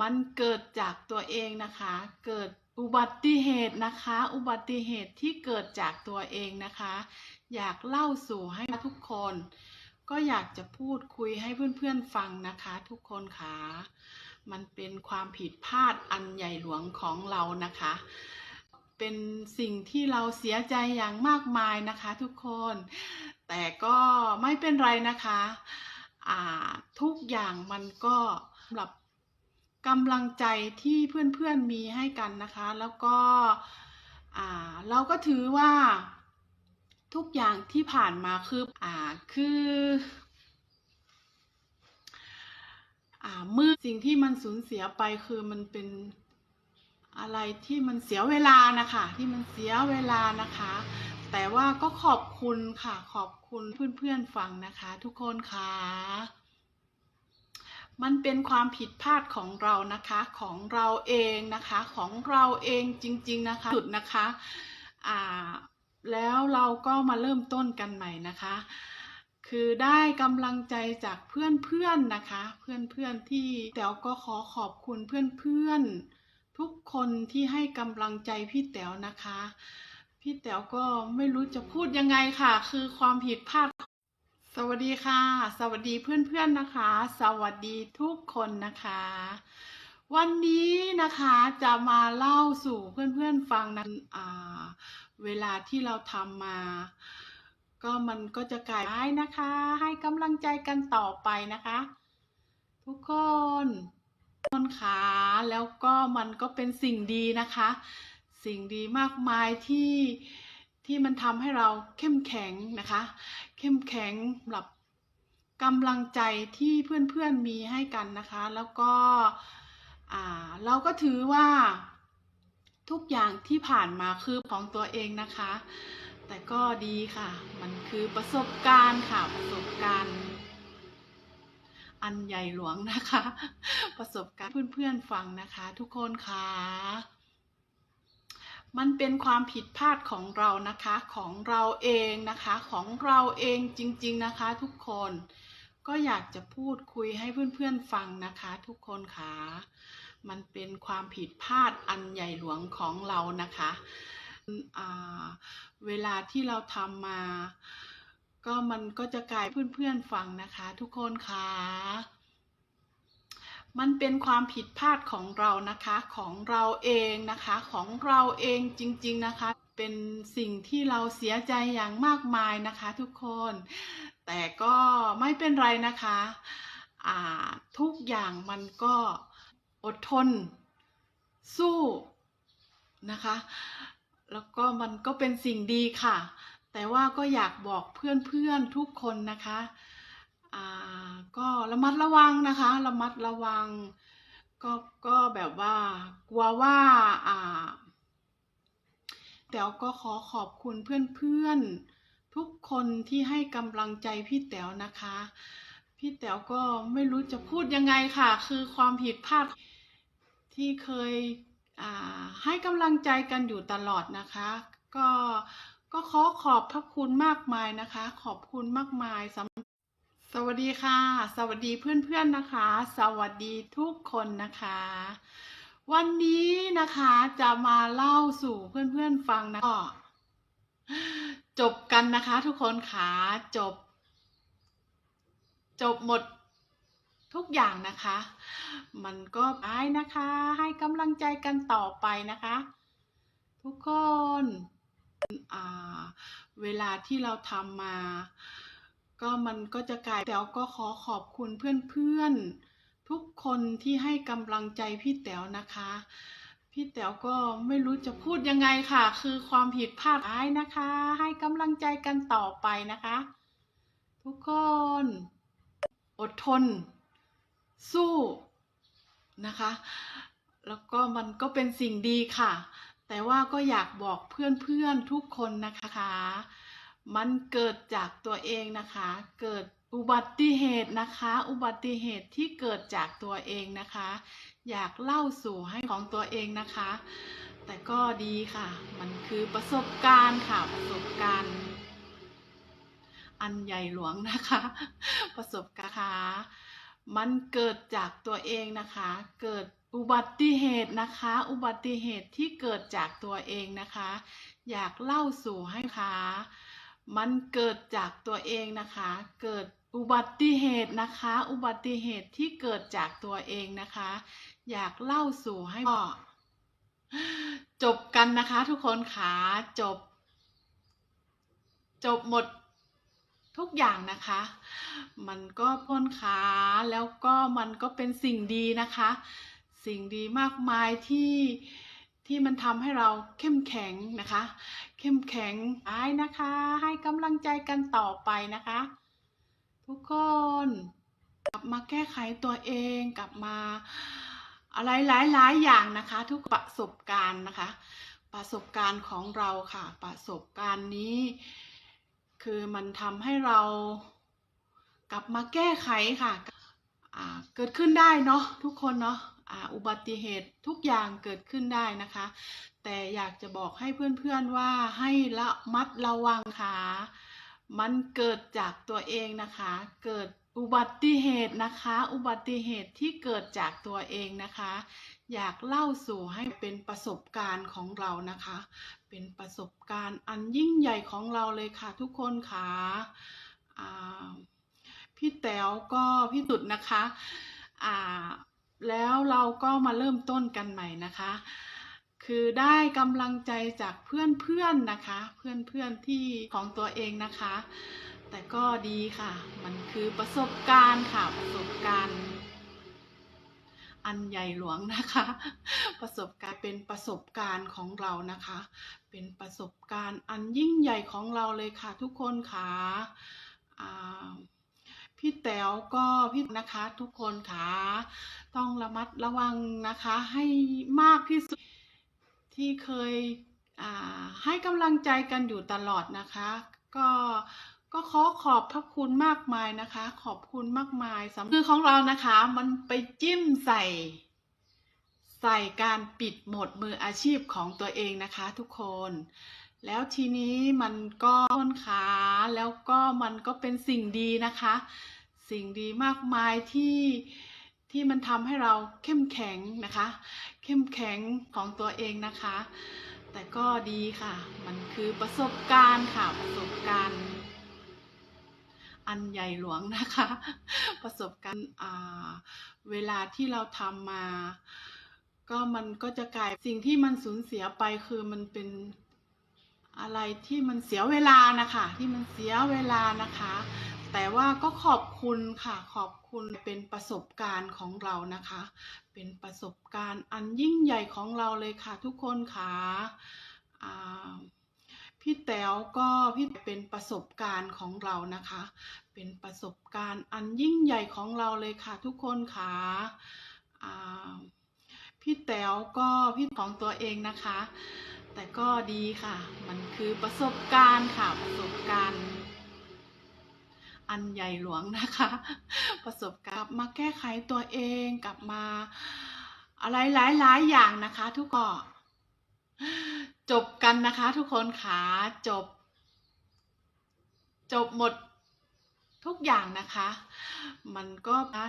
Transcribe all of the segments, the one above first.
มันเกิดจากตัวเองนะคะ เกิดอุบัติเหตุนะคะ อุบัติเหตุที่เกิดจากตัวเองนะคะ อยากเล่าสู่ให้ทุกคน ก็อยากจะพูดคุยให้เพื่อนๆฟังนะคะ ทุกคนค่ะ มันเป็นความผิดพลาดอันใหญ่หลวงของเรานะคะ เป็นสิ่งที่เราเสียใจอย่างมากมายนะคะ ทุกคน แต่ก็ไม่เป็นไรนะคะ ทุกอย่างมันก็สำหรับ กำลังใจที่เพื่อนๆมีให้กันนะคะ แล้วก็เราก็ถือว่าทุกอย่างที่ผ่านมาคืออ่าคืออ่ามือสิ่งที่มันสูญเสียไปคือมันเป็นอะไรที่มันเสียเวลานะคะ ที่มันเสียเวลานะคะ แต่ว่าก็ขอบคุณค่ะ ขอบคุณเพื่อนๆฟังนะคะ ทุกคนค่ะ มันเป็นความผิดพลาดของเรานะคะของเราเองนะคะของเราเองจริง ๆนะคะสุดนะคะอ่าแล้วเราก็มาเริ่มต้นกันใหม่นะคะ คือได้กำลังใจจากเพื่อนๆนะคะ เพื่อนๆที่แต๋วก็ขอขอบคุณเพื่อนๆทุกคนที่ให้กำลังใจพี่แต๋วนะคะ พี่แต๋วก็ไม่รู้จะพูดยังไงค่ะ คือความผิดพลาด สวัสดีค่ะ สวัสดีเพื่อนๆนะคะ สวัสดีทุกคนนะคะ วันนี้นะคะจะมาเล่าสู่เพื่อนๆฟังนะเวลาที่เราทำมา ก็มันก็จะกลายได้นะคะ ให้กำลังใจกันต่อไปนะคะ ทุกคนคนค่ะแล้วก็มันก็เป็นสิ่งดีนะคะ สิ่งดีมากมายที่ ที่มันทำให้เราเข้มแข็งนะคะ เข้มแข็งสำหรับกำลังใจที่เพื่อนๆมีให้กันนะคะ แล้วก็อ่าเราก็ถือว่าทุกอย่างที่ผ่านมาคือของตัวเองนะคะ แต่ก็ดีค่ะ มันคือประสบการณ์ค่ะประสบการณ์ อันใหญ่หลวงนะคะ ประสบการณ์เพื่อนๆฟังนะคะ ทุกคนค่ะ มันเป็นความผิดพลาดของเรานะคะของเราเองนะคะของเราเองจริงๆนะคะทุกคนก็อยากจะพูดคุยให้เพื่อนๆฟังนะคะทุกคนค่ะมันเป็นความผิดพลาดอันใหญ่หลวงของเรานะคะเวลาที่เราทำมา ก็มันก็จะกลายเพื่อนๆฟังนะคะ ทุกคนค่ะ มันเป็นความผิดพลาดของเรานะคะของเราเองนะคะของเราเองจริงๆนะคะ เป็นสิ่งที่เราเสียใจอย่างมากมายนะคะทุกคน แต่ก็ไม่เป็นไรนะคะทุกอย่างมันก็อดทน สู้นะคะ แล้วก็มันก็เป็นสิ่งดีค่ะ แต่ว่าก็อยากบอกเพื่อนๆทุกคนนะคะ ก็ระมัดระวังนะคะ ระมัดระวัง ก็ก็แบบว่ากลัวว่าอ่าแต๋วก็ขอขอบคุณเพื่อนๆทุกคนที่ให้กำลังใจพี่แต๋วนะคะ พี่แต๋วก็ไม่รู้จะพูดยังไงค่ะ คือความผิดพลาดที่เคยอ่าให้กำลังใจกันอยู่ตลอดนะคะ ก็ก็ขอขอบพระคุณมากมายนะคะ ขอบคุณมากมายสำ สวัสดีค่ะ สวัสดีเพื่อนๆนะคะ สวัสดีทุกคนนะคะ วันนี้นะคะจะมาเล่าสู่เพื่อนๆฟังนะก็จบกันนะคะ ทุกคนค่ะจบ จบหมดทุกอย่างนะคะ มันก็ไปนะคะ ให้กำลังใจกันต่อไปนะคะ ทุกคนเวลาที่เราทำมา ก็มันก็จะกลายแต๋วก็ขอขอบคุณเพื่อนๆ ทุกคนที่ให้กำลังใจพี่แต๋วนะคะ พี่แต๋วก็ไม่รู้จะพูดยังไงค่ะ คือความผิดพลาดได้นะคะ ให้กำลังใจกันต่อไปนะคะ ทุกคน อดทน สู้นะคะ แล้วก็มันก็เป็นสิ่งดีค่ะ แต่ว่าก็อยากบอกเพื่อนๆทุกคนนะคะ มันเกิดจากตัวเองนะคะ เกิดอุบัติเหตุนะคะ อุบัติเหตุที่เกิดจากตัวเองนะคะ อยากเล่าสู่ให้ของตัวเองนะคะ แต่ก็ดีค่ะ มันคือประสบการณ์ค่ะประสบการณ์ อันใหญ่หลวงนะคะ ประสบการณ์ค่ะมันเกิดจากตัวเองนะคะ เกิดอุบัติเหตุนะคะ อุบัติเหตุที่เกิดจากตัวเองนะคะ อยากเล่าสู่ให้ค่ะ มันเกิดจากตัวเองนะคะ เกิดอุบัติเหตุนะคะ อุบัติเหตุที่เกิดจากตัวเองนะคะ อยากเล่าสู่ให้พ่อจบกันนะคะทุกคนขาจบ จบหมดทุกอย่างนะคะ มันก็พ้นขาแล้วก็มันก็เป็นสิ่งดีนะคะ สิ่งดีมากมายที่ ที่มันทำให้เราเข้มแข็งนะคะ เข้มแข็งไปนะคะ ให้กำลังใจกันต่อไปนะคะ ทุกคนกลับมาแก้ไขตัวเองกลับมาอะไรหลายๆอย่างนะคะ ทุกประสบการณ์นะคะ ประสบการณ์ของเราค่ะ ประสบการณ์นี้ คือมันทำให้เรากลับมาแก้ไขค่ะเกิดขึ้นได้เนาะทุกคนเนาะ อุบัติเหตุทุกอย่างเกิดขึ้นได้นะคะ แต่อยากจะบอกให้เพื่อนๆว่าให้ละมัดระวังค่ะมันเกิดจากตัวเองนะคะ เกิดอุบัติเหตุนะคะ อุบัติเหตุที่เกิดจากตัวเองนะคะ อยากเล่าสู่ให้เป็นประสบการณ์ของเรานะคะ เป็นประสบการณ์อันยิ่งใหญ่ของเราเลยค่ะทุกคนค่ะอ่าพี่แต๋วก็พี่ตุดนะคะอ่า แล้วเราก็มาเริ่มต้นกันใหม่นะคะ คือได้กำลังใจจากเพื่อนๆนะคะ เพื่อนๆที่ของตัวเองนะคะ แต่ก็ดีค่ะ มันคือประสบการณ์ค่ะประสบการณ์อันใหญ่หลวงนะคะ ประสบการณ์เป็นประสบการณ์ของเรานะคะ เป็นประสบการณ์อันยิ่งใหญ่ของเราเลยค่ะทุกคนค่ะอ่า พี่แต๋วก็พี่นะคะทุกคนค่ะ ต้องระมัดระวังนะคะให้มากที่สุดที่เคยให้กำลังใจกันอยู่ตลอดนะคะ ก็ก็ขอขอบพระคุณมากมายนะคะ ขอบคุณมากมายสำหรับคือของเรานะคะ มันไปจิ้มใส่ ใส่การปิดหมดมืออาชีพของตัวเองนะคะ ทุกคน แล้วทีนี้มันก็ต้นขาแล้วก็มันก็เป็นสิ่งดีนะคะ สิ่งดีมากมายที่ที่มันทำให้เราเข้มแข็งนะคะ เข้มแข็งของตัวเองนะคะ แต่ก็ดีค่ะ มันคือประสบการณ์ค่ะประสบการณ์ อันใหญ่หลวงนะคะ ประสบการณ์เวลาที่เราทำมา ก็มันก็จะกลายสิ่งที่มันสูญเสียไปคือมันเป็น อะไรที่มันเสียเวลานะคะ ที่มันเสียเวลานะคะ แต่ว่าก็ขอบคุณค่ะ ขอบคุณเป็นประสบการณ์ของเรานะคะ เป็นประสบการณ์อันยิ่งใหญ่ของเราเลยค่ะ ทุกคนค่ะพี่แต๋วก็พี่เป็นประสบการณ์ของเรานะคะ เป็นประสบการณ์อันยิ่งใหญ่ของเราเลยค่ะ ทุกคนค่ะพี่แต๋วก็พี่ของตัวเองนะคะ แต่ก็ดีค่ะ มันคือประสบการณ์ค่ะประสบการณ์ อันใหญ่หลวงนะคะ ประสบการณ์มาแก้ไขตัวเองกลับมา อะไรหลายๆอย่างนะคะ ทุกคนจบกันนะคะ ทุกคนขาจบ จบหมดทุกอย่างนะคะ มันก็นะ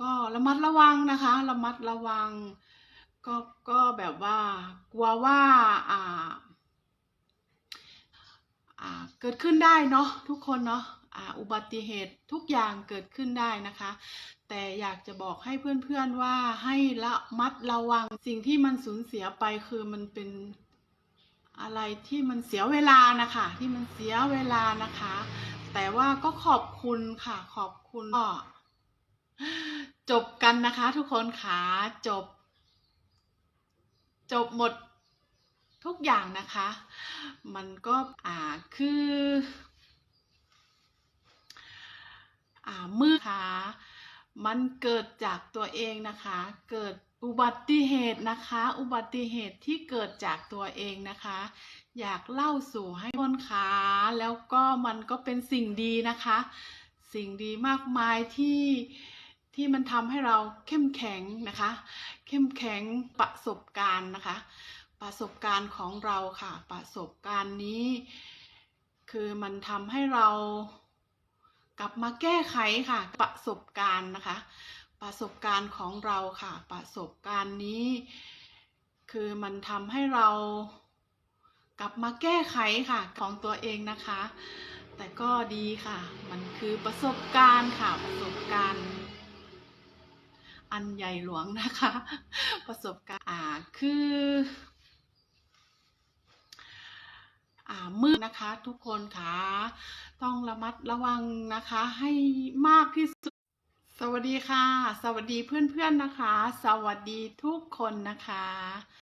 ก็ระมัดระวังนะคะ ระมัดระวัง ก็ก็แบบว่ากลัวว่าอ่าอ่าเกิดขึ้นได้เนาะทุกคนเนาะอ่าอุบัติเหตุทุกอย่างเกิดขึ้นได้นะคะ แต่อยากจะบอกให้เพื่อนๆว่าให้ละมัดระวังสิ่งที่มันสูญเสียไปคือมันเป็นอะไรที่มันเสียเวลานะคะที่มันเสียเวลานะคะ แต่ว่าก็ขอบคุณค่ะขอบคุณก็จบกันนะคะทุกคนขาจบ จบหมดทุกอย่างนะคะ มันก็อ่าคืออ่ามือขามันเกิดจากตัวเองนะคะ เกิดอุบัติเหตุนะคะ อุบัติเหตุที่เกิดจากตัวเองนะคะ อยากเล่าสู่ให้คนขาแล้วก็มันก็เป็นสิ่งดีนะคะ สิ่งดีมากมายที่ ที่มันทำให้เราเข้มแข็งนะคะ เข้มแข็งประสบการณ์นะคะ ประสบการณ์ของเราค่ะ ประสบการณ์นี้ คือมันทำให้เรากลับมาแก้ไขค่ะ ประสบการณ์นะคะ ประสบการณ์ของเราค่ะ ประสบการณ์นี้ คือมันทำให้เรากลับมาแก้ไขค่ะของตัวเองนะคะ แต่ก็ดีค่ะ มันคือประสบการณ์ค่ะ ประสบการณ์ อันใหญ่หลวงนะคะ ประสบการณ์อ่าคืออ่ามืดนะคะทุกคนค่ะต้องระมัดระวังนะคะให้มากที่สุด สวัสดีค่ะ สวัสดีเพื่อนๆนะคะ สวัสดีทุกคนนะคะ